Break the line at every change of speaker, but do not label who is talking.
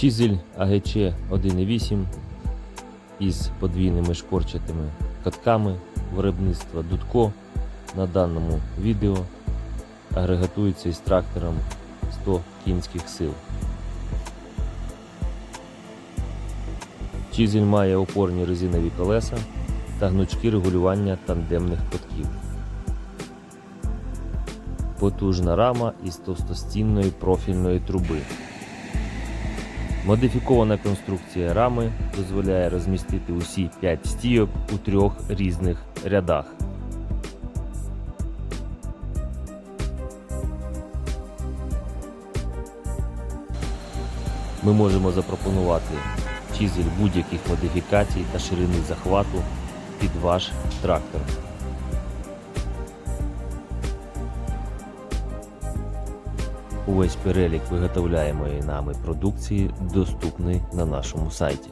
Чізель АГЧ 1.8 із подвійними шкорчатими катками виробництва Дудко на даному відео агрегатується із трактором 100 кінських сил. Чізель має опорні резинові колеса та гнучки регулювання тандемних котків. Потужна рама із товстостінної профільної труби. Модифікована конструкція рами дозволяє розмістити усі 5 стійок у трьох різних рядах. Ми можемо запропонувати чизель будь-яких модифікацій та ширини захвату під ваш трактор. Увесь перелік виготовляємої нами продукції доступний на нашому сайті.